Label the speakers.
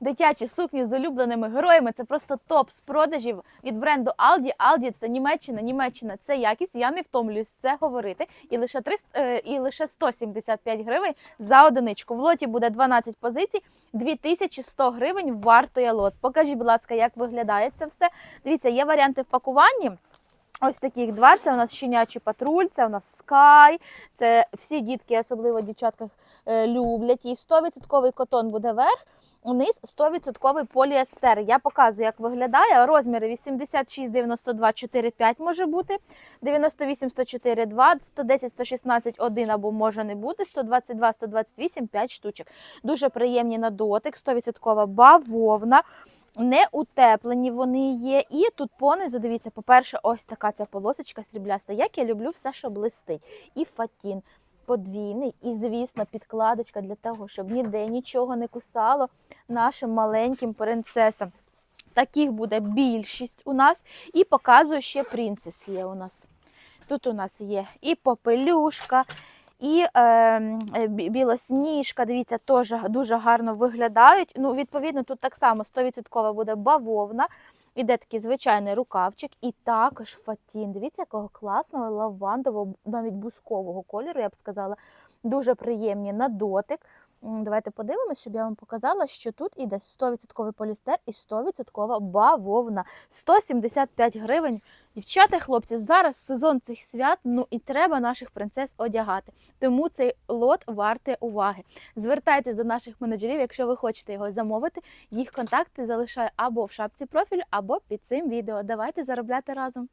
Speaker 1: Дитячі сукні з улюбленими героями це просто топ з продажів від бренду Aldi. Aldi – це Німеччина, Німеччина це якість. Я не втомлююсь це говорити. І лише 300, е, і лише 175 гривень за одиничку. В лоті буде 12 позицій, 2100 гривень вартує лот. Покажіть, будь ласка, як виглядає це все. Дивіться, є варіанти в пакуванні. Ось таких два. Це у нас щенячий патруль, це у нас Sky, це всі дітки, особливо дівчатка, е, люблять. І 100% котон буде верх, униз 100% поліестер. Я показую, як виглядає. Розміри 86, 92, 4, 5 може бути, 98, 104, 2, 110, 116, 1 або може не бути, 122, 128, 5 штучок. Дуже приємні на дотик, 100% бавовна. Не утеплені вони є. І тут понизу, дивіться, по-перше, ось така ця полосочка срібляста. Як я люблю все, що блистить. І фатін подвійний, і, звісно, підкладочка для того, щоб ніде нічого не кусало нашим маленьким принцесам. Таких буде більшість у нас. І показую ще принцес є у нас. Тут у нас є і попелюшка, і е, е, білосніжка, дивіться, теж дуже гарно виглядають. Ну, відповідно, тут так само 100% буде бавовна. Іде такий звичайний рукавчик, і також фатін. Дивіться, якого класного лавандового, навіть бускового кольору, я б сказала. Дуже приємні на дотик. Давайте подивимося, щоб я вам показала, що тут іде 100% полістер і 100% бавовна. 175 гривень. Дівчата, хлопці, зараз сезон цих свят, ну і треба наших принцес одягати. Тому цей лот вартий уваги. Звертайтесь до наших менеджерів, якщо ви хочете його замовити. Їх контакти залишаю або в шапці профілю, або під цим відео. Давайте заробляти разом.